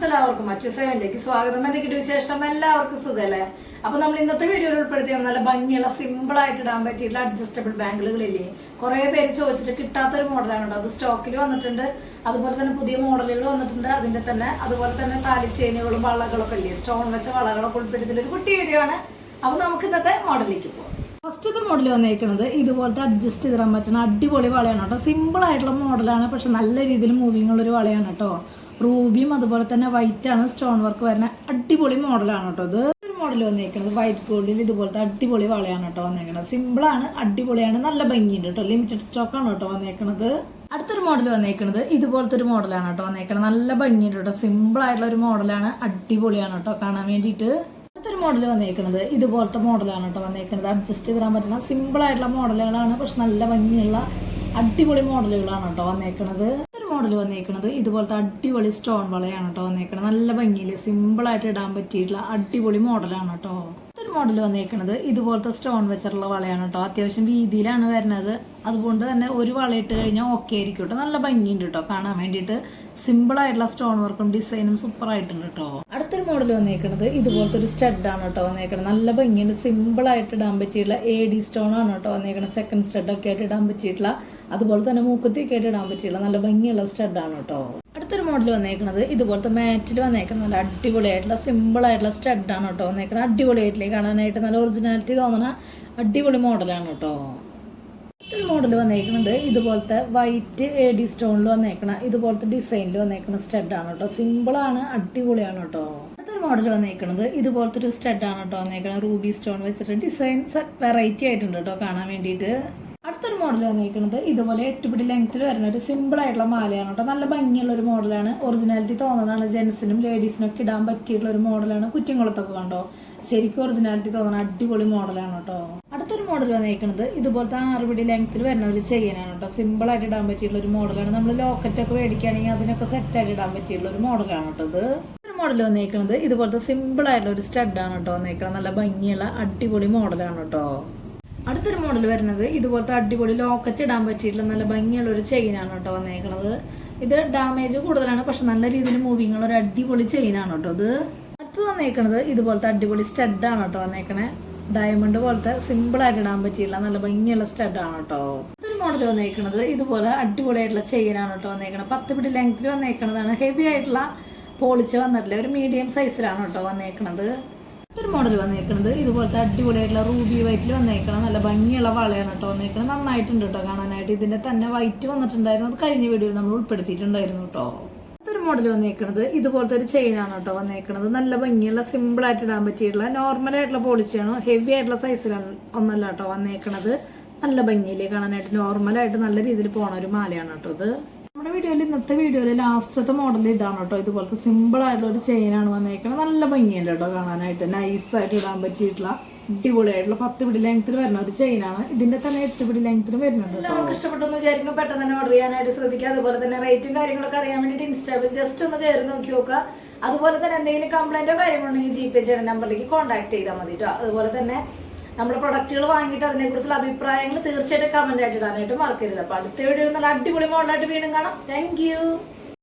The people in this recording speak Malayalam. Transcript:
ഫ്രണ്ട്സ് എല്ലാവർക്കും മറ്റു സേവനിലേക്ക് സ്വാഗതം. എന്തൊക്കെയുണ്ട് വിശേഷം എല്ലാവർക്കും സുഖല്ലേ? അപ്പൊ നമ്മൾ ഇന്നത്തെ വീഡിയോയിൽ ഉൾപ്പെടുത്തിയാണ് നല്ല ഭംഗിയുള്ള സിമ്പിൾ ആയിട്ട് ഇടാൻ പറ്റിയിട്ടുള്ള അഡ്ജസ്റ്റബിൾ ബാംഗിളുകളില്ലേ കുറെ പേര് ചോദിച്ചിട്ട് കിട്ടാത്തൊരു മോഡലാണ് അത് സ്റ്റോക്കിൽ വന്നിട്ടുണ്ട്. അതുപോലെ തന്നെ പുതിയ മോഡലുകൾ വന്നിട്ടുണ്ട്. അതിന്റെ തന്നെ അതുപോലെ തന്നെ താലിച്ചേനുകളും വളകളൊക്കെ ഇല്ലേ? സ്റ്റോൺ വെച്ച വളകളൊക്കെ ഉൾപ്പെടുത്തിയിട്ടുള്ള ഒരു കുട്ടി വീഡിയോ ആണ്. അപ്പൊ നമുക്ക് ഇന്നത്തെ മോഡലിലേക്ക് പോകാം ഫസ്റ്റത്തെ മോഡൽ വന്നേക്കുന്നത് ഇതുപോലത്തെ അഡ്ജസ്റ്റ് ചെയ്തിടാൻ പറ്റുന്ന അടിപൊളി വളയാണ് കേട്ടോ. സിമ്പിൾ ആയിട്ടുള്ള മോഡലാണ് പക്ഷെ നല്ല രീതിയിൽ മൂവിങ് ഉള്ള ഒരു വളയാണ് കേട്ടോ. റൂബിയും അതുപോലെ തന്നെ വൈറ്റ് ആണ് സ്റ്റോൺ വർക്ക് വരുന്ന അടിപൊളി മോഡലാണ് കേട്ടോ ഇത്. മോഡൽ വന്നേക്കുന്നത് വൈറ്റ് ഗോൾഡിൽ ഇതുപോലത്തെ അടിപൊളി വളയാണ് കേട്ടോ വന്നേക്കുന്നത് സിമ്പിൾ ആണ് അടിപൊളിയാണ് നല്ല ഭംഗിയുണ്ട് കേട്ടോ. ലിമിറ്റഡ് സ്റ്റോക്ക് ആണ് കേട്ടോ വന്നേക്കുന്നത് അടുത്തൊരു മോഡൽ വന്നേക്കുന്നത് ഇതുപോലത്തെ ഒരു മോഡലാണ് കേട്ടോ വന്നേക്കുന്നത് നല്ല ഭംഗിയുണ്ട് കേട്ടോ. സിമ്പിൾ ആയിട്ടുള്ള ഒരു മോഡലാണ് അടിപൊളിയാണ് കേട്ടോ. കാണാൻ വേണ്ടിയിട്ട്. അടുത്തൊരു മോഡൽ വന്നേക്കുന്നത്. ഇതുപോലത്തെ മോഡലാണ് കേട്ടോ വന്നേക്കുന്നത്. അഡ്ജസ്റ്റ് ചെയ്തിടാൻ പറ്റുന്ന സിമ്പിൾ ആയിട്ടുള്ള മോഡലുകളാണ് പക്ഷെ നല്ല ഭംഗിയുള്ള അടിപൊളി മോഡലുകളാണ് കേട്ടോ വന്നേക്കുന്നത്. ഒരു മോഡൽ വന്നേക്കുന്നത്. ഇതുപോലത്തെ അടിപൊളി സ്റ്റോൺ വളയാണ് കേട്ടോ വന്നേക്കുന്നത്. നല്ല ഭംഗിയിൽ സിമ്പിൾ ആയിട്ട് ഇടാൻ പറ്റിയിട്ടുള്ള അടിപൊളി മോഡലാണ് കേട്ടോ. ഒരു മോഡൽ വന്നേക്കുന്നത്. ഇതുപോലത്തെ സ്റ്റോൺ വെച്ചിട്ടുള്ള വളയാണ് കേട്ടോ. അത്യാവശ്യം വീതിയിലാണ് വരുന്നത്. അതുകൊണ്ട് തന്നെ ഒരു വള ഇട്ട് കഴിഞ്ഞാൽ ഓക്കെ ആയിരിക്കും കേട്ടോ നല്ല ഭംഗിയുണ്ട് കേട്ടോ കാണാൻ വേണ്ടിയിട്ട് സിമ്പിൾ ആയിട്ടുള്ള സ്റ്റോൺ വർക്കും ഡിസൈനും സൂപ്പർ ആയിട്ടുണ്ട് കേട്ടോ അടുത്തൊരു മോഡൽ വന്നേക്കുന്നത് ഇതുപോലത്തെ ഒരു സ്റ്റഡാണ് കേട്ടോ വന്നേക്കുന്നത് നല്ല ഭംഗിയുണ്ട്. സിമ്പിൾ ആയിട്ട് ഇടാൻ പറ്റിയിട്ടുള്ള എ ഡി സ്റ്റോൺ ആണ് കേട്ടോ വന്നേക്കുന്നത് സെക്കൻഡ് സ്റ്റഡ് ഒക്കെ ആയിട്ട് ഇടാൻ പറ്റിയിട്ടുള്ള അതുപോലെ തന്നെ മൂക്കുത്തിയൊക്കെ ആയിട്ട് ഇടാൻ പറ്റിയിട്ടുള്ള നല്ല ഭംഗിയുള്ള സ്റ്റഡാണ് കേട്ടോ അടുത്തൊരു മോഡൽ വന്നേക്കുന്നത് ഇതുപോലത്തെ മാറ്റിൽ വന്നേക്കുന്നത് നല്ല അടിപൊളിയായിട്ടുള്ള സിമ്പിൾ ആയിട്ടുള്ള സ്റ്റഡാണ് കേട്ടോ വന്നേക്കുന്നത് അടിപൊളിയായിട്ടില്ലേ കാണാനായിട്ട്. നല്ല ഒറിജിനാലിറ്റി തോന്നുന്ന അടിപൊളി മോഡലാണ് കേട്ടോ ഒരു മോഡൽ വന്നേക്കുന്നത് ഇതുപോലത്തെ വൈറ്റ് എ ഡി സ്റ്റോണിൽ വന്നേക്കണ ഇതുപോലത്തെ ഡിസൈനിൽ വന്നേക്കുന്ന സ്റ്റഡാണ് കേട്ടോ സിമ്പിളാണ് അടിപൊളിയാണ് കേട്ടോ അടുത്തൊരു മോഡൽ വന്നേക്കുന്നത് ഇതുപോലത്തെ ഒരു സ്റ്റഡാണ് കേട്ടോ വന്നേക്കുന്നത് റൂബി സ്റ്റോൺ വെച്ചിട്ട് ഡിസൈൻ വെറൈറ്റി ആയിട്ടുണ്ട് കേട്ടോ കാണാൻ വേണ്ടിയിട്ട് അടുത്തൊരു മോഡൽ വന്നേക്കുന്നത് ഇതുപോലെ എട്ടുപിടി ലെങ്ത്തിൽ വരുന്ന ഒരു സിമ്പിൾ ആയിട്ടുള്ള മാലയാണ് കേട്ടോ നല്ല ഭംഗിയുള്ള ഒരു മോഡലാണ് ഒറിജിനാലിറ്റി തോന്നുന്നതാണ് ജെൻസിനും ലേഡീസിനും ഒക്കെ ഇടാൻ പറ്റിയിട്ടുള്ള ഒരു മോഡലാണ് കുറ്റിങ്കുളത്തൊക്കെ കണ്ടോ. ശരിക്കും ഒറിജിനാലിറ്റി തോന്നുന്ന അടിപൊളി മോഡലാണ് കേട്ടോ അടുത്തൊരു മോഡൽ വന്നിരിക്കുന്നത് ഇതുപോലത്തെ ആറുപിടി ലെങ്ത്തിൽ വരുന്ന ഒരു ചെയിനാണ് കേട്ടോ സിമ്പിൾ ആയിട്ട് ഇടാൻ പറ്റിയിട്ടുള്ള ഒരു മോഡലാണ് നമ്മൾ ലോക്കറ്റ് ഒക്കെ മേടിക്കുകയാണെങ്കിൽ അതിനൊക്കെ സെറ്റ് ആയിട്ട് ഇടാൻ പറ്റിയിട്ടുള്ള ഒരു മോഡലാണ് കേട്ടോ ഇത്. മോഡൽ വന്നിരിക്കുന്നത് ഇതുപോലത്തെ സിമ്പിൾ ആയിട്ടുള്ള ഒരു സ്റ്റഡാണ് കേട്ടോ വന്നിരിക്കുന്നത് നല്ല ഭംഗിയുള്ള അടിപൊളി മോഡലാണ് കേട്ടോ അടുത്തൊരു മോഡൽ വരുന്നത് ഇതുപോലത്തെ അടിപൊളി ലോക്കറ്റ് ഇടാൻ പറ്റിയിട്ടുള്ള നല്ല ഭംഗിയുള്ള ഒരു ചെയിനാണ് കേട്ടോ വന്നേക്കുന്നത് ഇത് ഡാമേജ് കൂടുതലാണ് പക്ഷെ നല്ല രീതിയിൽ മൂവിങ് ഉള്ള ഒരു അടിപൊളി ചെയിനാണ് കേട്ടോ ഇത്. അടുത്ത് വന്നേക്കുന്നത് ഇതുപോലത്തെ അടിപൊളി സ്റ്റഡാണ് കേട്ടോ വന്നേക്കണേ. ഡയമണ്ട് പോലത്തെ സിമ്പിൾ ആയിട്ട് ഇടാൻ പറ്റിയില്ല. നല്ല ഭംഗിയുള്ള സ്റ്റഡാണ് കേട്ടോ ഇതൊരു മോഡൽ വന്നേക്കണത്. ഇതുപോലെ അടിപൊളിയായിട്ടുള്ള ചെയിനാണ് കേട്ടോ വന്നേക്കണത്. പത്ത് പിടി ലെങ്ത്തിൽ വന്നേക്കണതാണ്. ഹെവി ആയിട്ടുള്ള പോളിച്ച് വന്നിട്ടില്ല. ഒരു മീഡിയം സൈസിലാണ് കേട്ടോ വന്നേക്കണത്. ഇതൊരു മോഡൽ വന്നേക്കണത്. ഇതുപോലത്തെ അടിപൊളിയായിട്ടുള്ള റൂബി വൈറ്റിൽ വന്നേക്കണം നല്ല ഭംഗിയുള്ള വളയാണ് കേട്ടോ വന്നേക്കുന്നത് നന്നായിട്ടുണ്ട് കേട്ടോ കാണാനായിട്ട്. ഇതിന്റെ തന്നെ വൈറ്റ് വന്നിട്ടുണ്ടായിരുന്നു. അത് കഴിഞ്ഞ വീഡിയോയിൽ നമ്മൾ ഉൾപ്പെടുത്തിയിട്ടുണ്ടായിരുന്നു കേട്ടോ മോഡൽ വന്നേക്കണത്. ഇതുപോലത്തെ ഒരു ചെയിനാണ് കേട്ടോ വന്നേക്കണത്. നല്ല ഭംഗിയുള്ള സിമ്പിൾ ആയിട്ട് ഇടാൻ പറ്റിയിട്ടുള്ള നോർമൽ ആയിട്ടുള്ള പോളിസിയാണ് ഹെവി ആയിട്ടുള്ള സൈസിലാണ് ഒന്നല്ല കേട്ടോ വന്നേക്കണത്. നല്ല ഭംഗിയിൽ കാണാനായിട്ട് നോർമലായിട്ട് നല്ല രീതിയിൽ പോണ ഒരു മാലയാണ് കേട്ടോ ഇത്. നമ്മുടെ വീഡിയോയിൽ ഇന്നത്തെ വീഡിയോയിൽ ലാസ്റ്റത്തെ മോഡൽ ഇതാണ് കേട്ടോ. ഇതുപോലത്തെ സിമ്പിൾ ആയിട്ടുള്ള ഒരു ചെയിൻ ആണ് വന്നേക്കുന്നത് നല്ല ഭംഗിയല്ലേ കേട്ടോ കാണാനായിട്ട്. നൈസായിട്ട് ഇടാൻ പറ്റിയിട്ടുള്ള അടിപൊളിയായിട്ടുള്ള പത്ത് പിടി ലെങ്ത്തിൽ വരുന്ന ഒരു ചെയിനാണ് ഇതിന്റെ തന്നെ എട്ട് പിടി ലെങ്ത്തിൽ വരുന്നത് എല്ലാവർക്കും ഇഷ്ടപ്പെട്ടെന്ന് വിചാരിക്കുന്നു. പെട്ടെന്ന് തന്നെ ഓർഡർ ചെയ്യാനായിട്ട് ശ്രദ്ധിക്കുക അതുപോലെ തന്നെ റേറ്റും കാര്യങ്ങളൊക്കെ അറിയാൻ വേണ്ടിയിട്ട് ഇൻസ്റ്റാഗ്രാമിൽ ജസ്റ്റ് ഒന്ന് കയറി നോക്കി നോക്കുക. അതുപോലെ തന്നെ എന്തെങ്കിലും കംപ്ലൈന്റോ കാര്യങ്ങളുണ്ടെങ്കിൽ ജി പേ ചെയ്യുന്ന നമ്പറിലേക്ക് കോൺടാക്ട് ചെയ്താൽ മതി കേട്ടോ. അതുപോലെ തന്നെ നമ്മുടെ പ്രൊഡക്റ്റുകൾ വാങ്ങിയിട്ട് അതിനെക്കുറിച്ചുള്ള അഭിപ്രായങ്ങൾ തീർച്ചയായിട്ടും കമന്റ് ആയിട്ട് ഇടാനായിട്ട് മറക്കരുത്. അപ്പൊ അടുത്ത വീഡിയോ നല്ല അടിപൊളി മോഡലായിട്ട് വീണ്ടും കാണാം. താങ്ക്